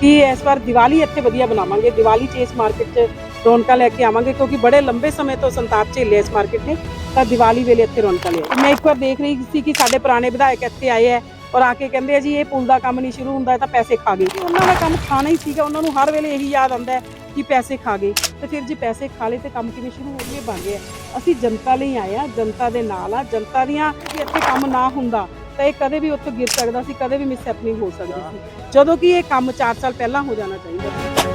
ਕਿ ਇਸ ਵਾਰ ਦੀਵਾਲੀ ਇੱਥੇ ਵਧੀਆ ਬਣਾਵਾਂਗੇ ਦੀਵਾਲੀ 'ਚ ਇਸ ਮਾਰਕੀਟ 'ਚ ਰੌਣਕਾਂ ਲੈ ਕੇ ਆਵਾਂਗੇ ਕਿਉਂਕਿ ਬੜੇ ਲੰਬੇ ਸਮੇਂ ਤੋਂ ਸੰਤਾਪ ਝੇਲਿਆ ਇਸ ਮਾਰਕੀਟ ਨੇ, ਤਾਂ ਦੀਵਾਲੀ ਵੇਲੇ ਇੱਥੇ ਰੌਣਕਾਂ ਲਿਆ ਮੈਂ ਇੱਕ ਵਾਰ ਦੇਖ ਰਹੀ ਸੀ ਕਿ ਸਾਡੇ ਪੁਰਾਣੇ ਵਿਧਾਇਕ ਇੱਥੇ ਆਏ ਹੈ ਔਰ ਆ ਕੇ ਕਹਿੰਦੇ ਆ ਜੀ, ਇਹ ਪੁਲ ਦਾ ਕੰਮ ਨਹੀਂ ਸ਼ੁਰੂ ਹੁੰਦਾ ਤਾਂ ਪੈਸੇ ਖਾ ਗਏ। ਉਹਨਾਂ ਦਾ ਕੰਮ ਖਾਣਾ ਹੀ ਸੀਗਾ, ਉਹਨਾਂ ਨੂੰ ਹਰ ਵੇਲੇ ਇਹੀ ਯਾਦ ਆਉਂਦਾ ਕਿ ਪੈਸੇ ਖਾ ਗਏ। ਤੇ ਫਿਰ ਜੇ ਪੈਸੇ ਖਾ ਲਏ ਤੇ ਕੰਮ ਕਿਵੇਂ ਸ਼ੁਰੂ ਹੋ ਗਏ ਬਣ ਗਿਆ। ਅਸੀਂ ਜਨਤਾ ਲਈ ਆਏ ਆ, ਜਨਤਾ ਦੇ ਨਾਲ ਆ, ਜਨਤਾ ਦੀਆਂ ਇੱਥੇ ਕੰਮ ਨਾ ਹੁੰਦਾ ਤਾਂ ਇਹ ਕਦੇ ਵੀ ਉੱਥੋਂ ਗਿਰ ਸਕਦਾ ਸੀ ਕਦੇ ਵੀ ਮਿਸਹੈਪਨਿੰਗ ਹੋ ਸਕਦੀ ਸੀ ਜਦੋਂ ਕਿ ਇਹ ਕੰਮ 4 ਸਾਲ ਪਹਿਲਾਂ ਹੋ ਜਾਣਾ ਚਾਹੀਦਾ ਸੀ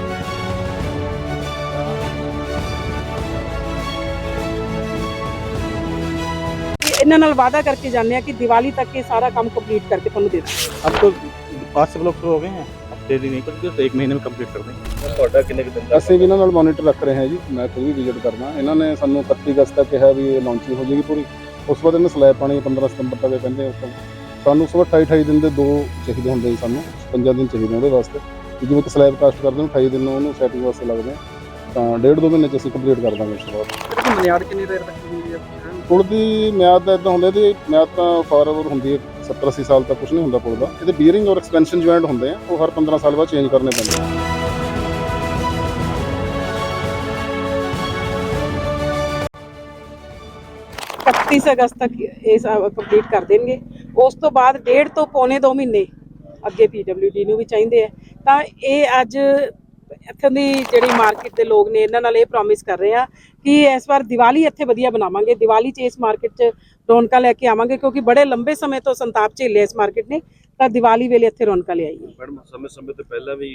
ਤੇ ਇਹਨਾਂ ਨਾਲ ਵਾਅਦਾ ਕਰਕੇ ਜਾਂਦੇ ਆ ਕਿ ਦੀਵਾਲੀ ਤੱਕ ਇਹ ਸਾਰਾ ਕੰਮ ਕੰਪਲੀਟ ਕਰਕੇ ਤੁਹਾਨੂੰ ਦੇ ਦਾਂਗੇ अब तो पाँच से ब्लॉक शुरू हो गए हैं हफ्ते दिन नहीं करते तो एक महीने में कंप्लीट कर देंगे ਤੁਹਾਡਾ ਕਿੰਨੇ ਕੁ ਦਿਨ ਦਾ ਅਸੀਂ ਵੀ ਇਹਨਾਂ ਨਾਲ ਮੋਨੀਟਰ ਰੱਖ ਰਹੇ ਹਾਂ ਜੀ ਮੈਂ ਖੁਦ ਵੀ ਵਿਜ਼ਿਟ ਕਰਨਾ ਇਹਨਾਂ ਨੇ ਸਾਨੂੰ 31 ਅਗਸਤ ਤੱਕ ਕਿਹਾ ਵੀ ਇਹ ਲਾਂਚਿੰਗ ਹੋ ਜਾਏਗੀ ਪੂਰੀ ਉਸ ਤੋਂ ਬਾਅਦ ਇਹਨਾਂ ਸਲੈਬ ਪਾਣੀ 15 ਸਤੰਬਰ ਤੱਕ ਇਹ ਕਹਿੰਦੇ ਉਸ ਤੋਂ ਸਾਨੂੰ ਬਾਅਦ 28 28 ਦਿਨ ਦੇ ਦੋ ਚਾਹੀਦੇ ਹੁੰਦੇ ਜੀ ਸਾਨੂੰ 55 ਦਿਨ ਚਾਹੀਦੇ ਉਹਦੇ ਵਾਸਤੇ। ਜਿਵੇਂ ਕਿ ਸਲੈਬ ਕਾਸਟ ਕਰਦੇ ਨੇ 28 ਦਿਨ ਉਹਨੂੰ ਸੈਟਿੰਗ ਵਾਸਤੇ ਲੱਗਦੇ। ਤਾਂ ਡੇਢ ਦੋ ਮਹੀਨੇ ਚ ਅਸੀਂ ਕੰਪਲੀਟ ਕਰ ਦਾਂਗੇ ਉਸ ਤੋਂ ਬਾਅਦ। ਮਨਿਆੜ ਕਿੰਨੀ ਦੇਰ ਤੱਕ ਹੁੰਦੀ ਹੈ? ਪੁਲ ਦੀ ਮਿਆਦ ਤਾਂ ਇਦਾਂ ਹੁੰਦੀ ਮਿਆਦ ਤਾਂ ਫਾਰਐਵਰ ਹੁੰਦੀ ਹੈ 70 80 ਸਾਲ ਤੱਕ ਕੁਝ ਨਹੀਂ ਹੁੰਦਾ ਪੁਲ ਦਾ। ਇਹਦੇ ਬੀਅਰਿੰਗ ਔਰ ਐਕਸਪੈਂਸ਼ਨ ਜੁਆਇੰਟ ਹੁੰਦੇ ਆ ਉਹ ਹਰ 15 ਸਾਲ ਬਾਅਦ ਚੇਂਜ ਕਰਨੇ ਪੈਂਦੇ ਆ। 31 ਅਗਸਤ ਤੱਕ ਇਹ ਕੰਪਲੀਟ ਕਰ ਦੇਣਗੇ। ਉਸ ਤੋਂ ਬਾਅਦ ਡੇਢ ਤੋਂ ਪੌਣੇ 2 ਮਹੀਨੇ ਅੱਗੇ ਪੀਡਬਲਯੂਡੀ ਨੂੰ ਵੀ ਚਾਹੀਦੇ ਆ। ਤਾਂ ਇਹ ਅੱਜ ਇੱਥੋਂ ਦੀ ਜਿਹੜੀ ਮਾਰਕੀਟ ਦੇ ਲੋਕ ਨੇ, ਇਹਨਾਂ ਨਾਲ ਇਹ ਪ੍ਰੋਮਿਸ ਕਰ ਰਹੇ ਆ ਕਿ ਇਸ ਵਾਰ ਦੀਵਾਲੀ ਇੱਥੇ ਵਧੀਆ ਬਣਾਵਾਂਗੇ ਦੀਵਾਲੀ 'ਚ ਇਸ ਮਾਰਕੀਟ 'ਚ ਰੌਣਕਾਂ ਲੈ ਕੇ ਆਵਾਂਗੇ ਕਿਉਂਕਿ ਬੜੇ ਲੰਬੇ ਸਮੇਂ ਤੋਂ ਸੰਤਾਪ ਝੇਲਿਆ ਇਸ ਮਾਰਕੀਟ ਨੇ। ਤਾਂ ਦੀਵਾਲੀ ਵੇਲੇ ਇੱਥੇ ਰੌਣਕਾਂ ਲਿਆਈਏ ਮੈਡਮ ਸਮੇਂ ਸਮੇਂ ਤੋਂ ਪਹਿਲਾਂ ਵੀ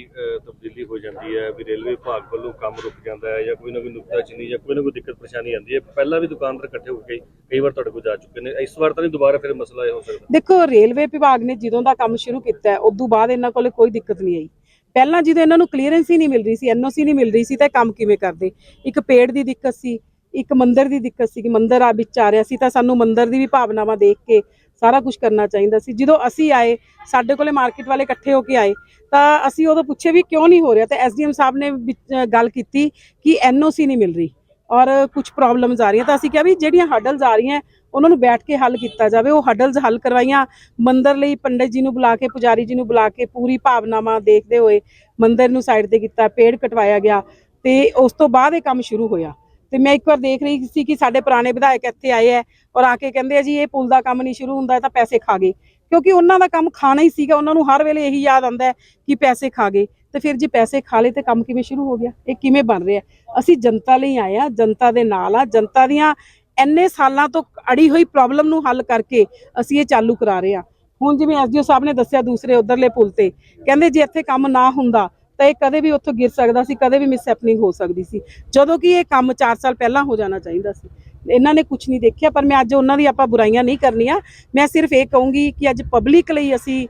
ਤਬਦੀਲੀ ਹੋ ਜਾਂਦੀ ਹੈ ਵੀ ਰੇਲਵੇ ਵਿਭਾਗ ਵੱਲੋਂ ਕੰਮ ਰੁਕ ਜਾਂਦਾ ਹੈ ਜਾਂ ਕੋਈ ਨਾ ਕੋਈ ਨੁਕਤਾਚੀਨੀ ਜਾਂ ਕੋਈ ਨਾ ਕੋਈ ਦਿੱਕਤ ਪਰੇਸ਼ਾਨੀ ਆਉਂਦੀ ਹੈ। ਪਹਿਲਾਂ ਵੀ ਦੁਕਾਨਦਾਰ ਇਕੱਠੇ ਹੋ ਕੇ ਕਈ ਵਾਰ ਤੁਹਾਡੇ ਕੋਲ ਜਾ ਚੁੱਕੇ ਨੇ। ਇਸ ਵਾਰ ਤਾਂ ਨਹੀਂ ਦੁਬਾਰਾ ਫਿਰ ਮਸਲਾ ਇਹ ਹੋ ਸਕਦਾ? ਦੇਖੋ ਰੇਲਵੇ ਵਿਭਾਗ ਨੇ ਜਦੋਂ ਦਾ ਕੰਮ ਸ਼ੁਰੂ ਕੀਤਾ ਹੈ ਉਦੋਂ ਬਾਅਦ ਇਹਨਾਂ ਕੋਲੇ ਕੋਈ ਦਿੱਕਤ ਨਹੀਂ ਆਈ। ਪਹਿਲਾਂ ਜਦੋਂ ਇਹਨਾਂ ਨੂੰ ਕਲੀਅਰੈਂਸ ਹੀ ਨਹੀਂ ਮਿਲ ਰਹੀ ਸੀ ਐਨਓਸੀ ਨਹੀਂ ਮਿਲ ਰਹੀ ਸੀ ਤਾਂ ਕੰਮ ਕਿਵੇਂ ਕਰਦੇ? ਇੱਕ ਪੇੜ ਦੀ ਦਿੱਕਤ ਸੀ ਇੱਕ ਮੰਦਿਰ ਦੀ ਦਿੱਕਤ ਸੀ ਕਿ ਮੰਦਿਰ ਆ ਵਿੱਚ ਆ ਰਿਹਾ ਸੀ ਤਾਂ ਸਾਨੂੰ ਮੰਦਿਰ ਦੀ ਵੀ ਭਾਵਨਾਵਾਂ ਦੇਖ ਕੇ ਸਾਰਾ ਕੁਝ ਕਰਨਾ ਚਾਹੀਦਾ ਸੀ। ਜਦੋਂ ਅਸੀਂ ਆਏ ਸਾਡੇ ਕੋਲੇ ਮਾਰਕੀਟ ਵਾਲੇ ਇਕੱਠੇ ਹੋ ਕੇ ਆਏ ਤਾਂ ਅਸੀਂ ਉਦੋਂ ਪੁੱਛੇ ਵੀ ਕਿਉਂ ਨਹੀਂ ਹੋ ਰਿਹਾ? ਤਾਂ ਐਸਡੀਐਮ ਸਾਹਿਬ ਨੇ ਵਿੱਚ, ਗੱਲ ਕੀਤੀ ਕਿ ਐਨਓਸੀ ਨਹੀਂ ਮਿਲ ਰਹੀ ਔਰ ਕੁਝ ਪ੍ਰੋਬਲਮਸ ਆ ਰਹੀਆਂ। ਤਾਂ ਅਸੀਂ ਕਿਹਾ ਵੀ ਜਿਹੜੀਆਂ ਹਡਲਸ ਆ ਰਹੀਆਂ ਉਹਨਾਂ ਨੂੰ ਬੈਠ ਕੇ ਹੱਲ ਕੀਤਾ ਜਾਵੇ। ਉਹ ਹਡਲਸ ਹੱਲ ਕਰਵਾਈਆਂ। ਮੰਦਰ ਲਈ ਪੰਡਿਤ ਜੀ ਨੂੰ ਬੁਲਾ ਕੇ ਪੁਜਾਰੀ ਜੀ ਨੂੰ ਬੁਲਾ ਕੇ ਪੂਰੀ ਭਾਵਨਾਵਾਂ ਦੇਖਦੇ ਹੋਏ ਮੰਦਰ ਨੂੰ ਸਾਈਡ ਤੇ ਕੀਤਾ ਪੇੜ ਕਟਵਾਇਆ ਗਿਆ ਤੇ ਉਸ ਤੋਂ ਬਾਅਦ ਇਹ ਕੰਮ ਸ਼ੁਰੂ ਹੋਇਆ। ਤੇ ਮੈਂ ਇੱਕ ਵਾਰ ਦੇਖ ਰਹੀ ਸੀ ਕਿ ਸਾਡੇ ਪੁਰਾਣੇ ਵਿਧਾਇਕ ਇੱਥੇ ਆਏ ਹੈ ਔਰ ਆ ਕੇ ਕਹਿੰਦੇ ਆ ਜੀ, ਇਹ ਪੁਲ ਦਾ ਕੰਮ ਨਹੀਂ ਸ਼ੁਰੂ ਹੁੰਦਾ ਤਾਂ ਪੈਸੇ ਖਾ ਗਏ। ਕਿਉਂਕਿ ਉਹਨਾਂ ਦਾ ਕੰਮ ਖਾਣਾ ਹੀ ਸੀਗਾ, ਉਹਨਾਂ ਨੂੰ ਹਰ ਵੇਲੇ ਇਹੀ ਯਾਦ ਆਉਂਦਾ ਕਿ ਪੈਸੇ ਖਾ ਗਏ। ਤੇ ਫਿਰ ਜੇ ਪੈਸੇ ਖਾ ਲਏ ਤੇ ਕੰਮ ਕਿਵੇਂ ਸ਼ੁਰੂ ਹੋ ਗਿਆ? ਇਹ ਕਿਵੇਂ ਬਣ ਰਿਹਾ? ਅਸੀਂ ਜਨਤਾ ਲਈ ਆਏ ਆ, ਜਨਤਾ ਦੇ ਨਾਲ ਆ, ਜਨਤਾ ਦੀਆਂ ਇੰਨੇ ਸਾਲਾਂ ਤੋਂ ਅੜੀ ਹੋਈ ਪ੍ਰੋਬਲਮ ਨੂੰ ਹੱਲ ਕਰਕੇ ਅਸੀਂ ਇਹ ਚਾਲੂ ਕਰਾ ਰਹੇ ਆ। ਹੁਣ ਜਿਵੇਂ ਐਸਡੀਓ ਸਾਹਿਬ ਨੇ ਦੱਸਿਆ ਦੂਸਰੇ ਉਧਰਲੇ ਪੁਲ ਤੇ, ਕਹਿੰਦੇ ਜੇ ਇੱਥੇ ਕੰਮ ਨਾ ਹੁੰਦਾ ਤਾਂ ਇਹ ਕਦੇ ਵੀ ਉੱਥੋਂ ਗਿਰ ਸਕਦਾ ਸੀ, ਕਦੇ ਵੀ ਮਿਸਹੈਪਨਿੰਗ ਹੋ ਸਕਦੀ ਸੀ। ਜਦੋਂ ਕਿ ਇਹ ਕੰਮ 4 ਸਾਲ ਪਹਿਲਾਂ ਹੋ ਜਾਣਾ ਚਾਹੀਦਾ ਸੀ। ਇਹਨਾਂ ਨੇ ਕੁਝ ਨਹੀਂ ਦੇਖਿਆ ਪਰ ਮੈਂ ਅੱਜ ਉਹਨਾਂ ਦੀ ਆਪਾਂ ਬੁਰਾਈਆਂ ਨਹੀਂ ਕਰਨੀਆਂ। ਮੈਂ ਸਿਰਫ ਇਹ ਕਹੂੰਗੀ ਕਿ ਅੱਜ ਪਬਲਿਕ ਲਈ ਅਸੀਂ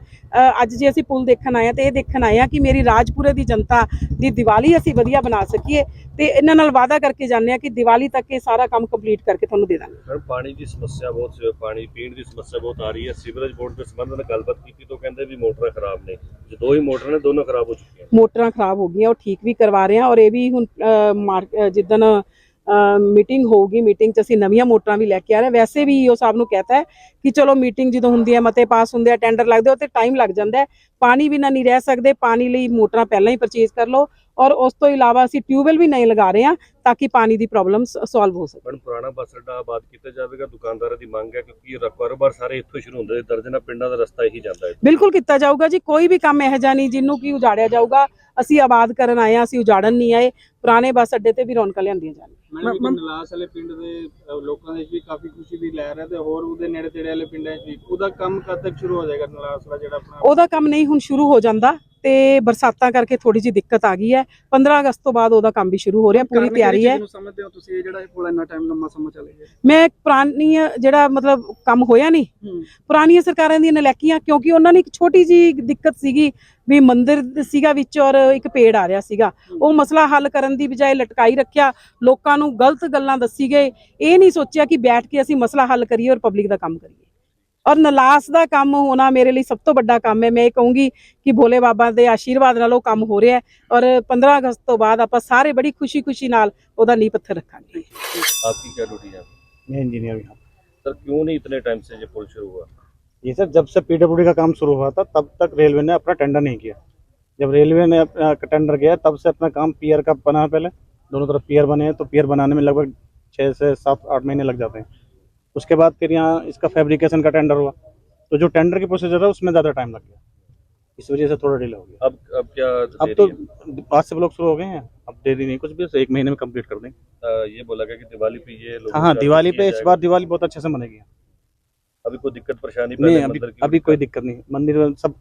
ਅੱਜ ਜੇ ਅਸੀਂ ਪੁਲ ਦੇਖਣ ਆਏ ਹਾਂ ਤੇ ਇਹ ਦੇਖਣ ਆਏ ਹਾਂ ਕਿ ਮੇਰੀ ਰਾਜਪੁਰੇ ਦੀ ਜਨਤਾ ਦੀ ਦੀਵਾਲੀ ਅਸੀਂ ਵਧੀਆ ਬਣਾ ਸਕੀਏ ਤੇ ਇਹਨਾਂ ਨਾਲ ਵਾਅਦਾ ਕਰਕੇ ਜਾਂਦੇ ਹਾਂ ਕਿ ਦੀਵਾਲੀ ਤੱਕ ਇਹ ਸਾਰਾ ਕੰਮ ਕੰਪਲੀਟ ਕਰਕੇ ਤੁਹਾਨੂੰ ਦੇ ਦਾਂਗੇ। ਮੈਡਮ ਪਾਣੀ ਦੀ ਸਮੱਸਿਆ ਬਹੁਤ ਸੀ ਪਾਣੀ ਪੀਣ ਦੀ ਸਮੱਸਿਆ ਬਹੁਤ ਆ ਰਹੀ ਹੈ। ਸੀਵਰੇਜ ਬੋਰਡ ਦੇ ਸੰਬੰਧ ਨਾਲ ਗੱਲਬਾਤ ਕੀਤੀ ਤਾਂ ਕਹਿੰਦੇ ਵੀ ਮੋਟਰਾਂ ਖਰਾਬ ਨੇ। ਜੋ ਦੋ ਹੀ ਮੋਟਰ ਨੇ ਦੋਨੋਂ ਖਰਾਬ ਹੋ ਚੁੱਕੀਆਂ। ਮੋਟਰਾਂ ਖਰਾਬ ਹੋ ਗਈਆਂ ਉਹ ਠੀਕ ਵੀ ਕਰਵਾ ਰਹੇ ਹਾਂ ਔਰ ਇਹ ਵੀ ਹੁਣ ਜਿੱਦਣ ਮੀਟਿੰਗ ਹੋਊਗੀ ਮੀਟਿੰਗ 'ਚ ਅਸੀਂ ਨਵੀਆਂ ਮੋਟਰਾਂ ਵੀ ਲੈ ਕੇ ਆ ਰਹੇ ਹਾਂ। ਵੈਸੇ ਵੀ ਈਓ ਸਾਹਿਬ ਨੂੰ ਕਹਤਾ ਹੈ ਕਿ ਚਲੋ ਮੀਟਿੰਗ ਜਦੋਂ ਹੁੰਦੀ ਹੈ ਮਤੇ ਪਾਸ ਹੁੰਦੇ ਆ ਟੈਂਡਰ ਲੱਗਦੇ ਉਹ ਤੇ ਟਾਈਮ ਲੱਗ ਜਾਂਦਾ ਪਾਣੀ ਬਿਨਾਂ ਨਹੀਂ ਰਹਿ ਸਕਦੇ ਪਾਣੀ ਲਈ ਮੋਟਰਾਂ ਪਹਿਲਾਂ ਹੀ ਪਰਚੇਜ਼ ਕਰ ਲਓ। ਔਰ ਉਸ ਤੋਂ ਇਲਾਵਾ ਅਸੀਂ ਟਿਊਬਵੈਲ ਵੀ ਨਹੀਂ ਲਗਾ ਰਹੇ ਹਾਂ ਤਾਂ ਕਿ ਪਾਣੀ ਦੀ ਪ੍ਰੋਬਲਮ ਸੋਲਵ ਹੋ ਸਕੇ। ਮੈਡਮ ਪੁਰਾਣਾ ਬੱਸ ਅੱਡਾ ਆਬਾਦ ਕੀਤਾ ਜਾਵੇਗਾ ਦੁਕਾਨਦਾਰਾਂ ਦੀ ਮੰਗ ਹੈ ਕਿਉਂਕਿ ਇਹ ਕਾਰੋਬਾਰ ਸਾਰੇ ਇੱਥੋਂ ਸ਼ੁਰੂ ਹੁੰਦੇ ਨੇ ਦਰਜਨਾਂ ਪਿੰਡਾਂ ਦਾ ਰਸਤਾ ਇਹੀ ਜਾਂਦਾ ਹੈ। ਬਿਲਕੁਲ ਕੀਤਾ ਜਾਊਗਾ ਜੀ ਕੋਈ ਵੀ ਕੰਮ ਇਹੋ ਨਹੀਂ ਜਿਹਨੂੰ ਕਿ ਉਜਾੜਿਆ ਜਾਊਗਾ। ਅਸੀਂ ਆਬਾਦ ਕਰਨ ਆਏ ਹਾਂ ਅਸੀਂ ਉਜਾੜਨ ਨਹੀਂ ਆਏ। ਪੁਰਾਣੇ ਬੱਸ ਅੱਡੇ ਤੇ ਵੀ ਰੌਣਕਾਂ ਲਿਆਂਦੀਆਂ ਜਾਣਗੀਆਂ। ਮੈਂ ਨਲਾਸ ਵਾਲੇ ਪਿੰਡ ਦੇ ਲੋਕਾਂ ਦੇ ਵੀ ਕਾਫੀ ਖੁਸ਼ੀ ਦੀ ਲਹਿਰ ਹੈ ਤੇ ਹੋਰ ਉਹਦੇ ਨੇੜੇ ਤੇੜੇ ਵਾਲੇ ਪਿੰਡਾਂ 'ਚ ਵੀ। ਉਹਦਾ ਕੰਮ ਕਦ ਤੱਕ ਸ਼ੁਰੂ ਹੋ ਜਾਏਗਾ ਨਲਾਸ ਵਾਲਾ ਜਿਹੜਾ ਆਪਣਾ? ਉਹਦਾ ਕੰਮ ਨਹੀਂ ਹੁਣ ਸ਼ੁਰੂ ਹੋ ਜਾਂਦਾ। ਤੇ ਬਰਸਾਤਾਂ ਕਰਕੇ ਥੋੜੀ ਜਿਹੀ ਦਿੱਕਤ ਆ ਗਈ ਹੈ। 15 ਅਗਸਤ ਤੋਂ ਬਾਅਦ ਉਹਦਾ ਕੰਮ ਵੀ ਸ਼ੁਰੂ ਹੋ ਰਿਹਾ ਪੂਰੀ ਤਿਆਰੀ ਹੈ। ਸਮਝਦੇ ਹੋ ਤੁਸੀਂ ਇਹ ਜਿਹੜਾ ਇਹ ਪੁਲ ਇੰਨਾ ਟਾਈਮ ਲੰਮਾ ਸਮਾਂ ਚੱਲੇ ਗਿਆ? ਮੈਂ ਪੁਰਾਣੀ ਜਿਹੜਾ ਮਤਲਬ ਕੰਮ ਹੋਇਆ ਨਹੀਂ ਪੁਰਾਣੀਆਂ ਸਰਕਾਰਾਂ ਦੀਆਂ ਨਲੈਕੀਆਂ ਕਿਉਂਕਿ ਉਹਨਾਂ ਨੇ ਇੱਕ ਛੋਟੀ ਜੀ ਦਿੱਕਤ ਸੀਗੀ ਵੀ ਮੰਦਿਰ ਸੀਗਾ ਵਿੱਚ ਔਰ ਇੱਕ ਪੇੜ ਆ ਰਿਹਾ ਸੀਗਾ। ਉਹ ਮਸਲਾ ਹੱਲ ਕਰਨ ਦੀ ਬਜਾਏ ਲਟਕਾਈ ਰੱਖਿਆ ਲੋਕਾਂ ਨੂੰ ਗਲਤ ਗੱਲਾਂ ਦੱਸੀ ਗਏ। ਇਹ ਨਹੀਂ ਸੋਚਿਆ ਕਿ ਬੈਠ ਕੇ ਅਸੀਂ ਮਸਲਾ ਹੱਲ ਕਰੀਏ ਔਰ ਪਬਲਿਕ ਦਾ ਕੰਮ ਕਰੀਏ। ਔਰ ਨਲਾਸ ਦਾ ਕੰਮ ਹੋਣਾ ਮੇਰੇ ਲਈ ਸਭ ਤੋਂ ਵੱਡਾ ਕੰਮ ਹੈ ਮੈਂ ਇਹ ਕਹੂੰਗੀ ਕਿ ਭੋਲੇ ਬਾਬਾ ਦੇ ਆਸ਼ੀਰਵਾਦ ਨਾਲ ਉਹ ਕੰਮ ਹੋ ਰਿਹਾ ਹੈ ਔਰ 15 ਅਗਸਤ ਤੋਂ ਬਾਅਦ ਆਪਾਂ ਸਾਰੇ ਬੜੀ ਖੁਸ਼ੀ-ਖੁਸ਼ੀ ਨਾਲ ਉਹਦਾ ਨੀਂਹ ਪੱਥਰ ਰੱਖਾਂਗੇ आपकी क्या ड्यूटी है मैं इंजीनियर यहाँ सर क्यों नहीं इतने टाइम से ये पुल शुरू हुआ ये सर जब से पीडब्ल्यूडी का काम शुरू हुआ था तब तक रेलवे ने अपना टेंडर नहीं किया जब रेलवे ने अपना टेंडर किया तब से अपना काम पियर का बना है पहले दोनों तरफ पियर बने हैं तो पियर बनाने में लगभग छः से सात आठ महीने लग जाते हैं उसके बाद फिर यहाँ इसका फैब्रिकेशन का टेंडर हुआ। तो जो टेंडर की प्रोसीजर है उसमें ज़्यादा टाइम लग गया। इस वजह से थोड़ा डिले हो गया। अब अब क्या अब तो? आज से ब्लॉक शुरू हो गए हैं। अब देरी नहीं कुछ भी बस एक महीने में कंप्लीट कर देंगे। ये बोला गया कि दिवाली पे ये हाँ हाँ दिवाली पे इस बार दिवाली बहुत अच्छे से मनेगी अभी कोई दिक्कत परेशानी नहीं अभी अभी कोई दिक्कत नहीं। मंदिर में सब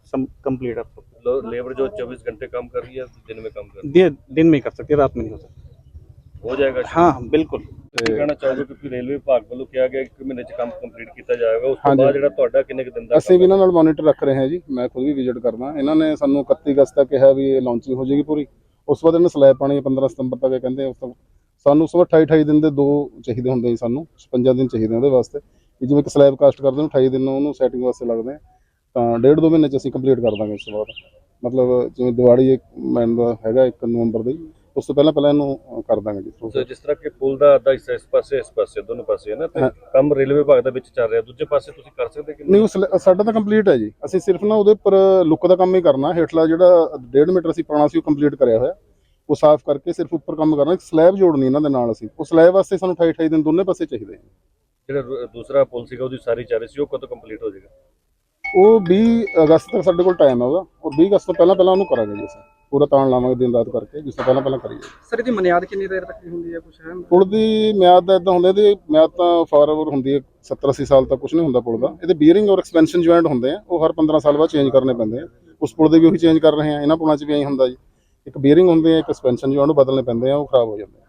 कंप्लीट है। तो। लेबर जो 24 घंटे काम कर रही है दिन में काम कर रही दिन में ही कर सकती है रात में नहीं हो सकती। ਹੋ ਜਾਏਗਾ ਹਾਂ ਬਿਲਕੁਲ। ਕਹਿਣਾ ਚਾਹੋਗੇ ਕਿਉਂਕਿ ਰੇਲਵੇ ਵਿਭਾਗ ਵੱਲੋਂ ਕਿਹਾ ਗਿਆ ਕਿ ਮਹੀਨੇ ਚ ਕੰਮ ਕੰਪਲੀਟ ਕੀਤਾ ਜਾਏਗਾ ਉਸ ਤੋਂ ਬਾਅਦ ਜਿਹੜਾ ਤੁਹਾਡਾ ਕਿੰਨੇ ਕੁ ਦਿਨ ਦਾ ਅਸੀਂ ਵੀ ਇਹਨਾਂ ਨਾਲ ਮੋਨੀਟਰ ਰੱਖ ਰਹੇ ਹਾਂ ਜੀ ਮੈਂ ਖੁਦ ਵੀ ਵਿਜ਼ਿਟ ਕਰਨਾ ਇਹਨਾਂ ਨੇ ਸਾਨੂੰ 31 ਅਗਸਤ ਤੱਕ ਕਿਹਾ ਵੀ ਲਾਂਚਿੰਗ ਹੋ ਜਾਏਗੀ ਪੂਰੀ। ਉਸ ਤੋਂ ਬਾਅਦ ਸਲੈਬ ਪਾਣੀ 15 ਸਤੰਬਰ ਤੱਕ ਇਹ ਕਹਿੰਦੇ ਉਸ ਤੋਂ ਸਾਨੂੰ ਉਸ 28 28 ਦਿਨ ਦੇ ਦੋ ਚਾਹੀਦੇ ਹੁੰਦੇ ਜੀ ਸਾਨੂੰ 56 ਦਿਨ ਚਾਹੀਦੇ ਉਹਦੇ ਵਾਸਤੇ। ਵੀ ਜਿਵੇਂ ਕਿ ਸਲੈਬ ਕਾਸਟ ਕਰਦੇ ਨੂੰ 28 ਦਿਨ ਉਹਨੂੰ ਸੈਟਿੰਗ ਵਾਸਤੇ ਲੱਗਦੇ ਆ। ਤਾਂ ਡੇਢ ਦੋ ਮਹੀਨੇ ਚ ਅਸੀਂ ਕੰਪਲੀਟ ਕਰ ਦਾਂਗੇ ਇਸ ਤੋਂ ਬਾਅਦ। ਮਤਲਬ ਜਿਵੇਂ ਦੀਵਾਲੀ ਇੱਕ ਮੈਨ ਦਾ ਹੈਗਾ 1 ਨਵੰਬਰ ਦਾ ਉਸ ਤੋਂ ਪਹਿਲਾਂ ਪਹਿਲਾਂ ਇਹਨੂੰ ਕਰ ਦਾਂਗੇ ਜੀ ਸੋ ਜਿਸ ਤਰ੍ਹਾਂ ਕਿ ਪੁਲ ਦਾ ਅੱਧਾ ਹਿੱਸਾ ਇਸ ਪਾਸੇ ਇਸ ਪਾਸੇ ਦੋਨੋਂ ਪਾਸੇ ਹੈ ਨਾ ਤੇ ਕੰਮ ਰੇਲਵੇ ਵਿਭਾਗ ਦਾ ਵਿੱਚ ਚੱਲ ਰਿਹਾ ਦੂਜੇ ਪਾਸੇ ਤੁਸੀਂ ਕਰ ਸਕਦੇ ਕਿ ਨਹੀਂ ਉਹ ਸਲੈ- ਸਾਡਾ ਤਾਂ ਕੰਪਲੀਟ ਹੈ ਜੀ। ਅਸੀਂ ਸਿਰਫ ਨਾ ਉਹਦੇ ਉੱਪਰ ਲੁੱਕ ਦਾ ਕੰਮ ਹੀ ਕਰਨਾ ਹੇਠਲਾ ਜਿਹੜਾ 1.5 ਮੀਟਰ ਅਸੀਂ ਪੁਰਾਣਾ ਸੀ ਉਹ ਕੰਪਲੀਟ ਕਰਿਆ ਹੋਇਆ। ਉਹ ਸਾਫ਼ ਕਰਕੇ ਸਿਰਫ ਉੱਪਰ ਕੰਮ ਕਰਨਾ ਇੱਕ ਸਲੈਬ ਜੋੜਨੀ ਇਹਨਾਂ ਦੇ ਨਾਲ ਅਸੀਂ। ਉਹ ਸਲੈਬ ਵਾਸਤੇ ਸਾਨੂੰ 28 28 ਦਿਨ ਦੋਨੇ ਪਾਸੇ ਚਾਹੀਦੇ ਆ ਜਿਹੜਾ ਦੂਸਰਾ ਪੁਲ ਸੀਗਾ ਉਹਦੀ ਸਾਰੀ ਚੱਲ ਰਹੀ ਸੀ ਉਹ ਕਦੋਂ ਕੰਪਲੀਟ ਹੋ ਜਾਏਗਾ? ਉਹ 20 ਅਗਸਤ ਤੱਕ ਸਾਡੇ ਕੋਲ ਟਾਈਮ ਹੈ ਉਹਦਾ। ਔਰ 20 ਅਗਸਤ ਤੋਂ ਪਹਿਲਾਂ ਪਹਿਲਾਂ ਉਹਨੂੰ ਕਰਾਂਗੇ ਜੀ ਅਸੀਂ। ਪੂਰਾ ਤਾਣ ਲਾਵਾਂਗੇ ਦਿਨ ਰਾਤ ਕਰਕੇ ਜਿਸ ਤੋਂ ਪਹਿਲਾਂ ਪਹਿਲਾਂ ਕਰੀਏ। ਸਰ ਇਹਦੀ ਮਨਿਆਦ ਕਿੰਨੀ ਦੇਰ ਤੱਕ ਦੀ ਹੁੰਦੀ ਹੈ ਕੁਛ ਹੈ? ਪੁਲ ਦੀ ਮਿਆਦ ਦਾ ਇਦਾਂ ਹੁੰਦਾ ਇਹਦੀ ਮਿਆਦ ਤਾਂ ਫਾਰਐਵਰ ਹੁੰਦੀ ਹੈ 70 80 ਸਾਲ ਤੱਕ ਕੁਝ ਨਹੀਂ ਹੁੰਦਾ ਪੁਲ ਦਾ। ਇਹਦੇ ਬੀਅਰਿੰਗ ਔਰ ਐਕਸਪੈਂਸ਼ਨ ਜੁਆਇੰਟ ਹੁੰਦੇ ਆ ਉਹ ਹਰ 15 ਸਾਲ ਬਾਅਦ ਚੇਂਜ ਕਰਨੇ ਪੈਂਦੇ ਆ। ਉਸ ਪੁਲ ਦੇ ਵੀ ਉਹੀ ਚੇਂਜ ਕਰ ਰਹੇ ਆ ਇਹਨਾਂ ਪੁਲਾਂ 'ਚ ਵੀ ਐਂ ਹੁੰਦਾ ਜੀ। ਇੱਕ ਬੀਅਰਿੰਗ ਹੁੰਦੇ ਆ ਇੱਕ ਐਕਸਪੈਂਸ਼ਨ ਜੁਆਇੰਟ ਉਹ ਬਦਲਨੇ ਪੈਂਦੇ ਆ ਉਹ ਖਰਾਬ ਹੋ ਜਾਂਦੇ ਆ।